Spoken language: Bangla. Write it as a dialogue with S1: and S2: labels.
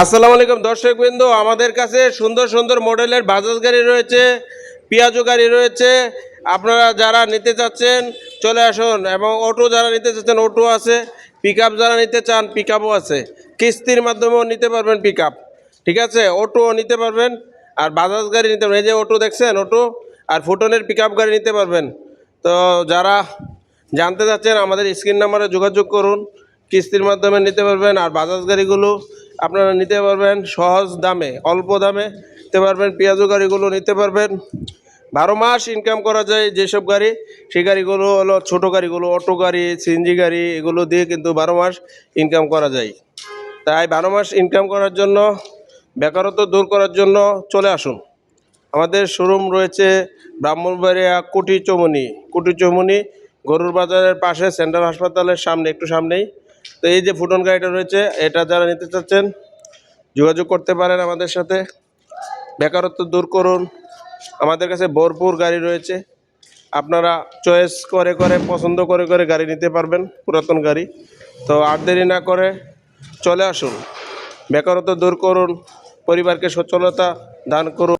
S1: আসসালামু আলাইকুম দর্শক বিন্দু, আমাদের কাছে সুন্দর সুন্দর মডেলের বাজাজ গাড়ি রয়েছে, পিয়াজো গাড়ি রয়েছে। আপনারা যারা নিতে চাচ্ছেন, চলে আসুন এবং অটো যারা নিতে চাচ্ছেন, অটো আছে পিক যারা নিতে চান পিক আছে। কিস্তির মাধ্যমেও নিতে পারবেন পিক ঠিক আছে? অটোও নিতে পারবেন, আর বাজাজ গাড়ি নিতে পারবেন। এই যে অটো দেখছেন, অটো, আর ফুটনের পিক গাড়ি নিতে পারবেন। তো যারা জানতে চাচ্ছেন, আমাদের স্ক্রিন নাম্বারে যোগাযোগ করুন, কিস্তির মাধ্যমে নিতে পারবেন, আর বাজাজ গাড়িগুলো আপনারা নিতে পারবেন সহজ দামে, অল্প দামে নিতে পারবেন, পেঁয়াজু গাড়িগুলো নিতে পারবেন। বারো মাস ইনকাম করা যায় যেসব গাড়ি, সেই গাড়িগুলো হলো ছোটো গাড়িগুলো, অটো গাড়ি, সিএনজি গাড়ি, এগুলো দিয়ে কিন্তু বারো মাস ইনকাম করা যায়। তাই বারো মাস ইনকাম করার জন্য, বেকারত্ব দূর করার জন্য চলে আসুন। আমাদের শোরুম রয়েছে ব্রাহ্মণবাড়িয়া কুটি চৌমনি কুটি চৌমনি গরুর বাজারের পাশে সেন্ট্রাল হাসপাতালের সামনে, একটু সামনেই। তো এই যে ফুটন গাড়িটা রয়েছে, এটা যারা নিতে চাচ্ছেন, যোগাযোগ করতে পারেন আমাদের সাথে। বেকারত্ব দূর করুন। আমাদের কাছে ভরপুর গাড়ি রয়েছে। আপনারা চয়েস করে করে, পছন্দ করে করে গাড়ি নিতে পারবেন, পুরাতন গাড়ি। তো আর দেরি না করে চলে আসুন। বেকারত্ব দূর করুন। পরিবারকে সচ্ছলতা দান করুন।